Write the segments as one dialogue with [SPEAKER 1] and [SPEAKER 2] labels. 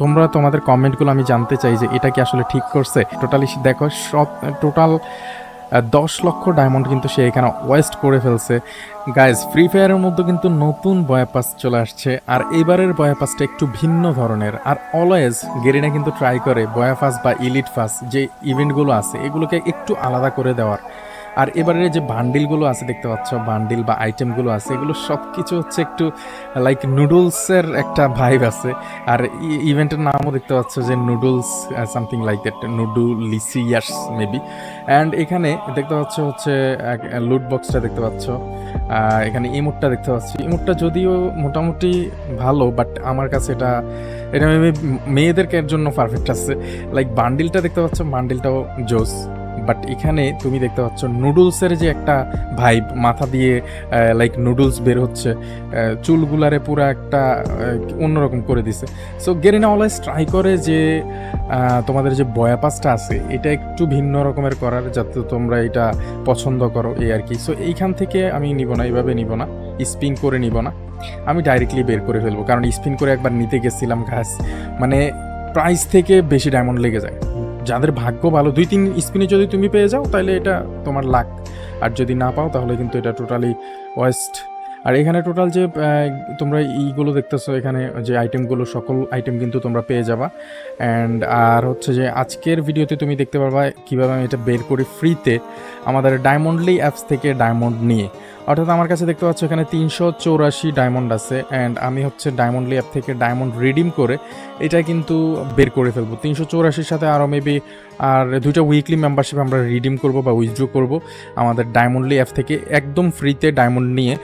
[SPEAKER 1] তোমরা তোমাদের কমেন্টগুলো আমি জানতে চাই যে এটা কি আসলে ঠিক করছে। টোটালি দেখো, সব টোটাল দশ লক্ষ ডায়মন্ড কিন্তু সে এখানে ওয়েস্ট করে ফেলছে। গাইজ ফ্রি ফায়ারের মধ্যে কিন্তু নতুন বয়াপাস চলে আসছে, আর এবারের বয়াপাসটা একটু ভিন্ন ধরনের। আর অলওয়েজ গেরিনা কিন্তু ট্রাই করে বয়াপাস বা ইলিট ফাস যে ইভেন্টগুলো আছে, এগুলোকে একটু আলাদা করে দেওয়ার। আর এবারের যে বান্ডিলগুলো আছে দেখতে পাচ্ছ বান্ডিল বা আইটেমগুলো আছে এগুলো সব কিছু হচ্ছে একটু লাইক নুডলসের একটা ভাইব আছে। আর ইভেন্টের নামও দেখতে পাচ্ছ যে noodles something like that noodlicious maybe and এখানে দেখতে পাচ্ছ হচ্ছে লুট বক্সটা দেখতে পাচ্ছ। এখানে ইমোটটা দেখতে পাচ্ছি। ইমোটটা যদিও মোটামুটি ভালো বাট আমার কাছে এটা এটা মেয়েদেরকে মেয়েদের জন্য পারফেক্ট আছে। লাইক বান্ডিলটা দেখতে পাচ্ছ বান্ডিলটাও জোস। বাট এখানে তুমি দেখতে পাচ্ছ নুডলসের যে একটা ভাইব, মাথা দিয়ে লাইক নুডলস বের হচ্ছে চুলগুলারে পুরো একটা অন্যরকম করে দিছে। সো গেরিনা অলওয়েজ ট্রাই করে যে তোমাদের যে বয়াপাসটা আছে, এটা একটু ভিন্ন রকমের করার যাতে তোমরা এটা পছন্দ করো, এই আর কি। সো এইখান থেকে আমি নিব না, এইভাবে নিব না স্পিন করে নিব না। আমি ডাইরেক্টলি বের করে ফেলব, কারণ স্পিন করে একবার নিতে গেছিলাম ঘাস মানে প্রাইস থেকে বেশি ডায়মন্ড লেগে যায়। যাদের ভাগ্য ভালো, দুই তিন স্পিনে যদি তুমি পেয়ে যাও তাহলে এটা তোমার লাক। আর যদি না পাও, তাহলে কিন্তু এটা টোটালি ওয়েস্ট আর এখানে টোটাল যে তোমরা ইগুলো দেখতেছো, এখানে যে আইটেমগুলো সকল আইটেম কিন্তু তোমরা পেয়ে যাবা। অ্যান্ড আর হচ্ছে যে, আজকের ভিডিওতে তুমি দেখতে পারবা কীভাবে আমি এটা বের করি ফ্রিতে আমাদের ডায়মন্ডলি অ্যাপস থেকে ডায়মন্ড নিয়ে। অর্থাৎ আমার কাছে দেখতে পাচ্ছ এখানে তিনশো চৌরাশি ডায়মন্ড আছে অ্যান্ড আমি হচ্ছে ডায়মন্ড অ্যাপ থেকে ডায়মন্ড রিডিম করে এটা কিন্তু বের করে ফেলব। তিনশো সাথে আরও মেবি আর দুইটা উইকলি মেম্বারশিপ আমরা রিডিম করব বা উইথড্র করব আমাদের ডায়মন্ডলি অ্যাপ থেকে। একদম ফ্রিতে ডায়মন্ড নিয়ে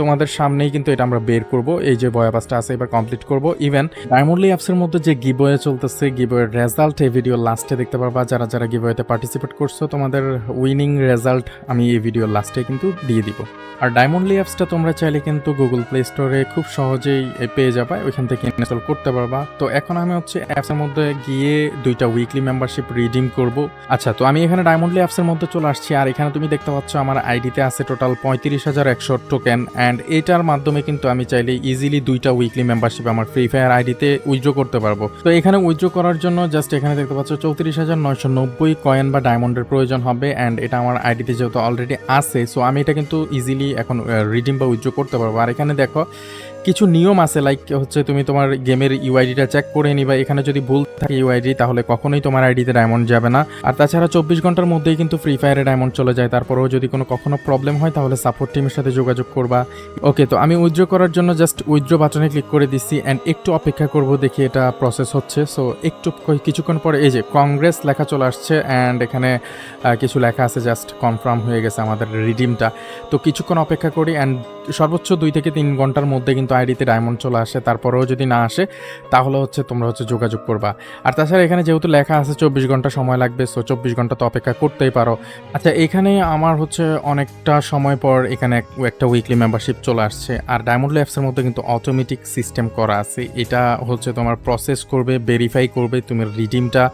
[SPEAKER 1] তোমাদের সামনেই কিন্তু এটা আমরা বের করব। এই যে বয়াপাসটা আছে, এবার কমপ্লিট করব। ইভেন ডায়মন্ডলি অ্যাপসের মধ্যে যে গিবয়ে চলতেছে গিবয়ের রেজাল্ট এই ভিডিও লাস্টে দেখতে পারবা। যারা যারা গিবয়েতে পার্টিসিপেট করছ, তোমাদের উইনিং রেজাল্ট আমি এই ভিডিও লাস্টে কিন্তু দিয়ে দিব। আর ডায়মন্ডলি অ্যাপসটা তোমরা চাইলে কিন্তু গুগল প্লে স্টোরে খুব সহজেই পেয়ে যাবা। ওইখান থেকে ইনস্টল করতে পারবা। তো এখন আমি হচ্ছে অ্যাপসের মধ্যে গিয়ে দুইটা উইকলি মেম্বারশিপ রিডিম করব। আচ্ছা তো আমি এখানে ডায়মন্ডলি অ্যাপসের মধ্যে চলে আসছি। আর এখানে তুমি দেখতে পাচ্ছ আমার আইডিতে আছে টোটাল পঁয়ত্রিশ হাজার একশো টোকেন অ্যান্ড এটার মাধ্যমে কিন্তু আমি চাইলে ইজিলি দুইটা উইকলি মেম্বারশিপ আমার ফ্রি ফায়ার আইডিতে উইথড্র করতে পারব। তো এখানে উইথড্র করার জন্য জাস্ট এখানে দেখতে পাচ্ছ চৌত্রিশ হাজার নয়শো নব্বই কয়েন বা ডায়মন্ডের প্রয়োজন হবে অ্যান্ড এটা আমার আইডিতে যেহেতু অলরেডি আছে সো আমি এটা কিন্তু ইজিলি এখন রিডিম বা উইথড্র করতে পারব। আর এখানে দেখো কিছু নিয়ম আছে লাইক হচ্ছে তুমি তোমার গেমের ইউআইডিটা চেক করে নিবা। এখানে যদি ভুল থাকে ইউআইডি তাহলে কখনোই তোমার আইডিতে ডায়মন্ড যাবে না। আর তাছাড়া চব্বিশ ঘণ্টার মধ্যেই কিন্তু ফ্রি ফায়ারে ডায়মন্ড চলে যায়। তারপরেও যদি কোনো কখনো প্রবলেম হয়, তাহলে সাপোর্ট টিমের সাথে যোগাযোগ করবা। ওকে তো আমি উইথড্র করার জন্য জাস্ট উইথড্র বাটনে ক্লিক করে দিচ্ছি অ্যান্ড একটু অপেক্ষা করব, দেখি এটা প্রসেস হচ্ছে। সো একটু কিছুক্ষণ পরে, এই যে কংগ্রেস লেখা চলে আসছে অ্যান্ড এখানে কিছু লেখা আছে জাস্ট কনফার্ম হয়ে গেছে আমাদের রিডিমটা তো কিছুক্ষণ অপেক্ষা করি অ্যান্ড সর্বোচ্চ দুই থেকে তিন ঘণ্টার মধ্যে কিন্তু আইডিতে ডায়মন্ড চলে আসে, তারপরেও যদি না আসে, তাহলে হচ্ছে তোমরা হচ্ছে যোগাযোগ করবা। আর তাছাড়া এখানে যেহেতু লেখা আছে চব্বিশ ঘণ্টা সময় লাগবে সো চব্বিশ ঘণ্টা তো অপেক্ষা করতেই পারো। আচ্ছা এখানে আমার হচ্ছে অনেকটা সময় পর এখানে একটা উইকলি মেম্বারশিপ চলে আসছে। আর ডায়মন্ড অ্যাপসের মধ্যে কিন্তু অটোমেটিক সিস্টেম করা আছে। এটা হচ্ছে তোমার প্রসেস করবে ভেরিফাই করবে, তুমি রিডিমটা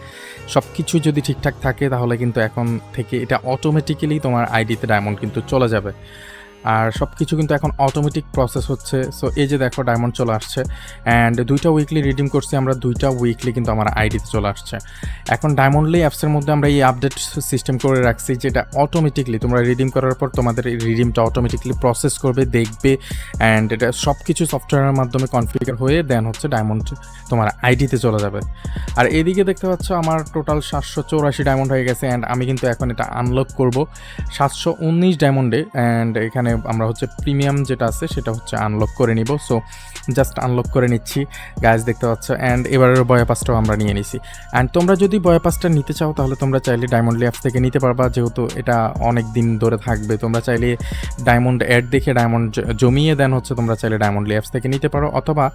[SPEAKER 1] সব কিছু যদি ঠিকঠাক থাকে, তাহলে কিন্তু এখন থেকে এটা অটোমেটিক্যালি তোমার আইডিতে ডায়মন্ড কিন্তু চলে যাবে। আর সব কিছু কিন্তু এখন অটোমেটিক প্রসেস হচ্ছে। সো এই যে দেখো ডায়মন্ড চলে আসছে। অ্যান্ড দুইটা উইকলি রিডিম করছি আমরা, দুইটা উইকলি কিন্তু আমার আইডিতে চলে আসছে। এখন ডায়মন্ডলি অ্যাপসের মধ্যে আমরা এই আপডেট সিস্টেম করে রাখছি, যেটা অটোমেটিকলি তোমরা রিডিম করার পর তোমাদের এই রিডিমটা অটোমেটিকলি প্রসেস করবে, দেখবে অ্যান্ড এটা সব কিছু সফটওয়্যারের মাধ্যমে কনফিগার হয়ে দেন হচ্ছে ডায়মন্ড তোমার আইডিতে চলে যাবে। আর এদিকে দেখতে পাচ্ছ আমার টোটাল সাতশো চৌরাশি ডায়মন্ড হয়ে গেছে অ্যান্ড আমি কিন্তু এখন এটা আনলক করব। সাতশো উনিশ ডায়মন্ডে অ্যান্ড এখানে আমরা হচ্ছে প্রিমিয়াম যেটা আছে সেটা হচ্ছে আনলক করে নিব। সো জাস্ট আনলক করে নিচ্ছি। গাছ দেখতে পাচ্ছ? অ্যান্ড এবারের বয়াপাসটাও আমরা নিয়ে নিছি। অ্যান্ড তোমরা যদি বয়াপাসটা নিতে চাও, তাহলে তোমরা চাইলে ডায়মন্ড অ্যাপস থেকে নিতে পারবা। যেহেতু এটা অনেক দিন ধরে থাকবে, তোমরা চাইলে ডায়মন্ড অ্যাড দেখে ডায়মন্ড জমিয়ে দেন হচ্ছে তোমরা চাইলে ডায়মন্ড অ্যাপস থেকে নিতে পারো। অথবা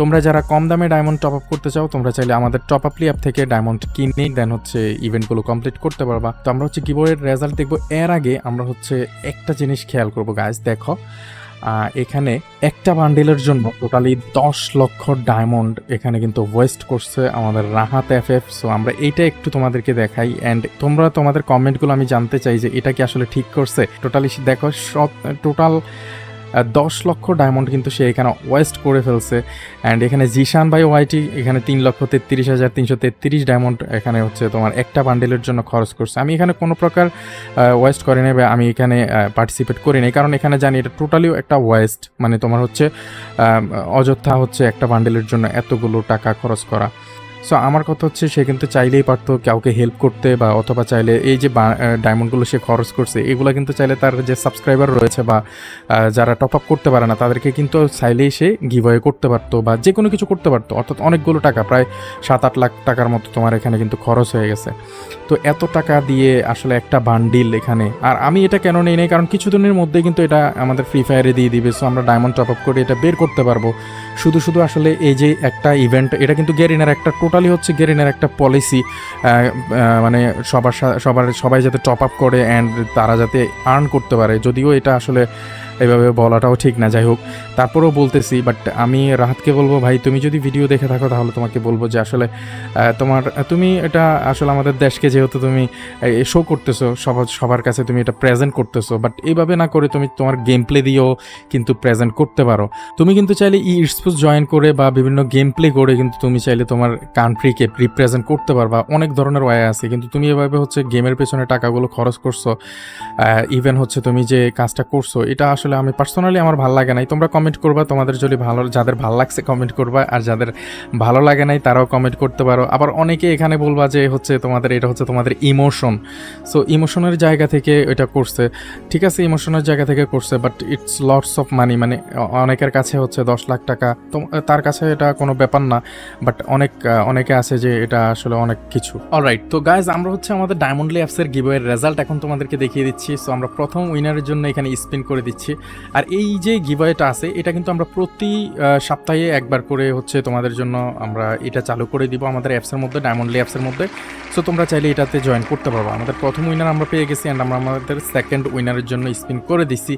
[SPEAKER 1] তোমরা যারা কম দামে ডায়মন্ড টপ আপ করতে চাও, তোমরা চাইলে আমাদের টপ আপলি অ্যাপ থেকে ডায়মন্ড কিনে দেন হচ্ছে ইভেন্টগুলো কমপ্লিট করতে পারবা। তো আমরা হচ্ছে কিবোর্ডের রেজাল্ট দেখব। এর আগে আমরা হচ্ছে একটা জিনিস খেয়াল করব গাছ দেখো এখানে একটা বান্ডেলের জন্য টোটালি দশ লক্ষ ডায়মন্ড এখানে কিন্তু ওয়েস্ট করছে আমাদের রাহাত এফ এফ সো আমরা এইটা একটু তোমাদেরকে দেখাই। অ্যান্ড তোমরা তোমাদের কমেন্টগুলো আমি জানতে চাই যে এটা কি আসলে ঠিক করছে? টোটালি দেখো, সব টোটাল দশ লক্ষ ডায়মন্ড কিন্তু সে এখানে ওয়েস্ট করে ফেলছে। অ্যান্ড এখানে জিশান বাই ওয়াইটি এখানে তিন লক্ষ তেত্রিশ হাজার তিনশো তেত্রিশ ডায়মন্ড এখানে হচ্ছে তোমার একটা বান্ডেলের জন্য খরচ করছে। আমি এখানে কোনো প্রকার ওয়েস্ট করে নেবে আমি এখানে পার্টিসিপেট করি নাই। কারণ এখানে জানি এটা টোটালিও একটা ওয়েস্ট মানে তোমার হচ্ছে অযথা হচ্ছে একটা বান্ডেলের জন্য এতগুলো টাকা খরচ করা। সো আমার কথা হচ্ছে সে কিন্তু চাইলেই পারতো কাউকে হেল্প করতে বা অথবা চাইলে এই যে ডায়মন্ডগুলো সে খরচ করছে, এগুলো কিন্তু চাইলে তার যে সাবস্ক্রাইবার রয়েছে বা যারা টপ আপ করতে পারে না, তাদেরকে কিন্তু চাইলেই সে গিভওয়ে করতে পারতো বা যে কোনো কিছু করতে পারতো। অর্থাৎ অনেকগুলো টাকা, প্রায় সাত আট লাখ টাকার মতো তোমার এখানে কিন্তু খরচ হয়ে গেছে। তো এত টাকা দিয়ে আসলে একটা বান্ডিল এখানে, আর আমি এটা কেন নেই নাই? কারণ কিছুদিনের মধ্যে কিন্তু এটা আমাদের ফ্রি ফায়ারে দিয়ে দিবে। সো আমরা ডায়মন্ড টপ আপ করে এটা বের করতে পারব। শুধু শুধু আসলে এই যে একটা ইভেন্ট এটা কিন্তু গেরিনার একটা টোটালি হচ্ছে গেরিনের একটা পলিসি মানে সবার সবার, সবাই যাতে টপ আপ করে অ্যান্ড তারা যাতে আর্ন করতে পারে। যদিও এটা আসলে এভাবে বলাটাও ঠিক না, যাই হোক। তারপরেও বলতেছি বাট আমি রাহাতকে বলব, ভাই, তুমি যদি ভিডিও দেখে থাকো, তাহলে তোমাকে বলব যে আসলে তোমার, তুমি এটা আসলে আমাদের দেশকে যেহেতু তুমি শো করতেছো, সবার সবার কাছে তুমি এটা প্রেজেন্ট করতেছো বাট এইভাবে না করে তুমি তোমার গেম প্লে দিয়েও কিন্তু প্রেজেন্ট করতে পারো। তুমি কিন্তু চাইলে ই স্পোর্টস জয়েন করে বা বিভিন্ন গেম প্লে করে কিন্তু তুমি চাইলে তোমার কান্ট্রিকে রিপ্রেজেন্ট করতে পারবা। অনেক ধরনের ওয়ে আছে, কিন্তু তুমি এভাবে হচ্ছে গেমের পেছনে টাকাগুলো খরচ করছ ইভেন হচ্ছে তুমি যে কাজটা করছ, এটা আসলে আমি পার্সোনালি আমার ভালো লাগে নাই। তোমরা কমেন্ট করবা, তোমাদের যদি ভালো, যাদের ভালো লাগছে কমেন্ট করবা, আর যাদের ভালো লাগে নাই তারাও কমেন্ট করতে পারো। আবার অনেকে এখানে বলবা যে হচ্ছে তোমাদের, এটা হচ্ছে তোমাদের ইমোশন সো ইমোশনের জায়গা থেকে এটা করছে। ঠিক আছে ইমোশনের জায়গা থেকে করছে but it's lots of money মানে অনেকের কাছে হচ্ছে দশ লাখ টাকা। তার কাছে এটা কোনো ব্যাপার না বাট অনেক অনেকে আছে যে এটা আসলে অনেক কিছু। অলরাইট তো গাইজ আমরা হচ্ছে আমাদের ডায়মন্ডলি অ্যাপসের গিভওয়ের রেজাল্ট এখন তোমাদেরকে দেখিয়ে দিচ্ছি। সো আমরা প্রথম উইনারের জন্য এখানে স্পিন করে দিচ্ছি। আর এই যে গিভওয়েটা আছে, এটা কিন্তু আমরা প্রতি সপ্তাহে একবার করে হচ্ছে তোমাদের জন্য আমরা এটা চালু করে দিব আমাদের অ্যাপসের মধ্যে ডায়মন্ডলি অ্যাপসের মধ্যে। সো তোমরা চাইলে এটাতে জয়েন করতে পারব। আমাদের প্রথম উইনার আমরা পেয়ে গেছি অ্যান্ড আমরা আমাদের সেকেন্ড উইনারের জন্য স্পিন করে দিছি।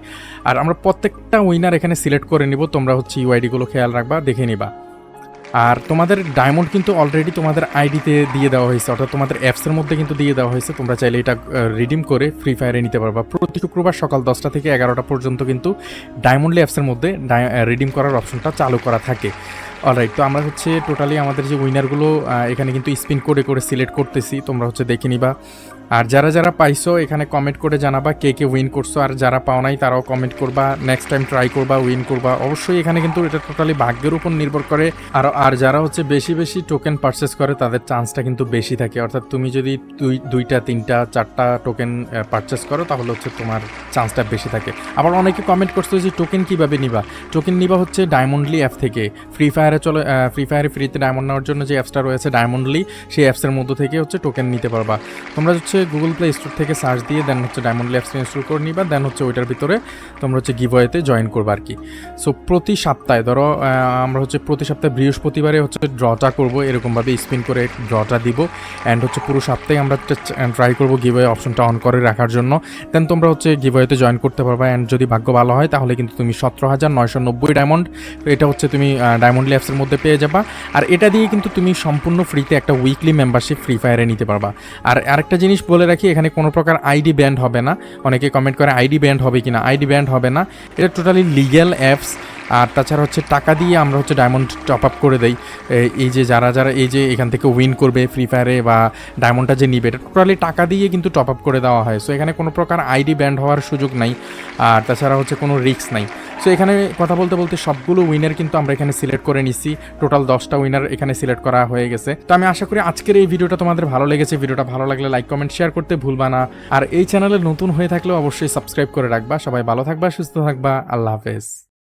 [SPEAKER 1] আর আমরা প্রত্যেকটা উইনার এখানে সিলেক্ট করে নিব। তোমরা হচ্ছে ইউআইডিগুলো খেয়াল রাখবা, দেখে নিবা। আর তোমাদের ডায়মন্ড কিন্তু অলরেডি তোমাদের আইডিতে দিয়ে দেওয়া হয়েছে, অর্থাৎ তোমাদের অ্যাপসের মধ্যে কিন্তু দিয়ে দেওয়া হয়েছে। তোমরা চাইলে এটা রিডিম করে ফ্রি ফায়ারে নিতে পারবা। প্রতি শুক্রবার সকাল দশটা থেকে এগারোটা পর্যন্ত কিন্তু ডায়মন্ডলি অ্যাপসের মধ্যে রিডিম করার অপশনটা চালু করা থাকে। অলরাইট তো আমরা হচ্ছে টোটালি আমাদের যে উইনারগুলো এখানে কিন্তু স্পিন করে করে সিলেক্ট করতেছি, তোমরা হচ্ছে দেখে নিবা। আর যারা যারা পাইছো, এখানে কমেন্ট করে জানাবা কে কে উইন করছ, আর যারা পাও নাই, তারাও কমেন্ট করবা নেক্সট টাইম ট্রাই করবা উইন করবা। অবশ্যই এখানে কিন্তু এটা টোটালি ভাগ্যের উপর নির্ভর করে, আর আর যারা হচ্ছে বেশি বেশি টোকেন পারচেস করে, তাদের চান্সটা কিন্তু বেশি থাকে। অর্থাৎ তুমি যদি দুই, দুইটা, তিনটা, চারটা টোকেন পারচেস করো, তাহলে হচ্ছে তোমার চান্সটা বেশি থাকে। আবার অনেকে কমেন্ট করছ যে টোকেন কীভাবে নিবা? টোকেন নিবা হচ্ছে ডায়মন্ডলি অ্যাপ থেকে। ফ্রি ফায়ারে চলে ফ্রি ফায়ারে ফ্রিতে ডায়মন্ড নেওয়ার জন্য যে অ্যাপসটা রয়েছে ডায়মন্ডলি সেই অ্যাপসের মধ্য থেকে হচ্ছে টোকেন নিতে পারবা। তোমরা হচ্ছে গুগল প্লে স্টোর থেকে সার্চ দিয়ে দেন হচ্ছে ডায়মন্ডলি অ্যাপসটা ইনস্টল করে নিবা দেন হচ্ছে ওইটার ভিতরে তোমরা হচ্ছে গিভওয়েতে জয়েন করবা আর কি সো প্রতি সপ্তাহে, ধরো আমরা হচ্ছে প্রতি সপ্তাহে বৃহস্পতিবারে হচ্ছে ড্রটা করব, এরকমভাবে স্পিন করে ড্রটা দিব। অ্যান্ড হচ্ছে পুরো সপ্তাহে আমরা ট্রাই করব গিভওয়ে অপশনটা অন করে রাখার জন্য। দেন তোমরা হচ্ছে গিভওয়েতে জয়েন করতে পারবা। অ্যান্ড যদি ভাগ্য ভালো হয়, তাহলে কিন্তু তুমি সতেরো হাজার নয়শো নব্বই ডায়মন্ড এটা হচ্ছে তুমি ডায়মন্ড ল্যাপসের মধ্যে পেয়ে যাবা। আর এটা দিয়ে কিন্তু তুমি সম্পূর্ণ ফ্রিতে একটা উইকলি মেম্বারশিপ ফ্রি ফায়ারে নিতে পারবা। আর আরেকটা জিনিস বলে রাখি, এখানে কোনো প্রকার আইডি ব্যান্ড হবে না। অনেকে কমেন্ট করে আইডি ব্যান্ড হবে কিনা? আইডি ব্যান্ড হবে না। এটা টোটালি লিগ্যাল অ্যাপস আর তাছাড়া হচ্ছে টাকা দিয়ে আমরা হচ্ছে ডায়মন্ড টপ আপ করে দেই। এই যে যারা যারা এই যে এখান থেকে উইন করবে ফ্রি ফায়ারে বা ডায়মন্ডটা যে নিবে, এটা টোটালি টাকা দিয়ে কিন্তু টপ আপ করে দেওয়া হয়। সো এখানে কোনো প্রকার আইডি ব্যান্ড হওয়ার সুযোগ নাই। আর তাছাড়া হচ্ছে কোনো রিস্ক নাই। সো এখানে কথা বলতে বলতে সবগুলো উইনার কিন্তু আমরা এখানে সিলেক্ট করে নিচ্ছি টোটাল দশটা উইনার এখানে সিলেক্ট করা হয়ে গেছে। তো আমি আশা করি আজকের এই ভিডিওটা তোমাদের ভালো লেগেছে। ভিডিওটা ভালো লাগলে লাইক, কমেন্ট, শেয়ার করতে ভুলবা না। আর এই চ্যানেলে নতুন হয়ে থাকলেও অবশ্যই সাবস্ক্রাইব করে রাখবা। সবাই ভালো থাকবা, সুস্থ থাকবা। আল্লাহ হাফেজ।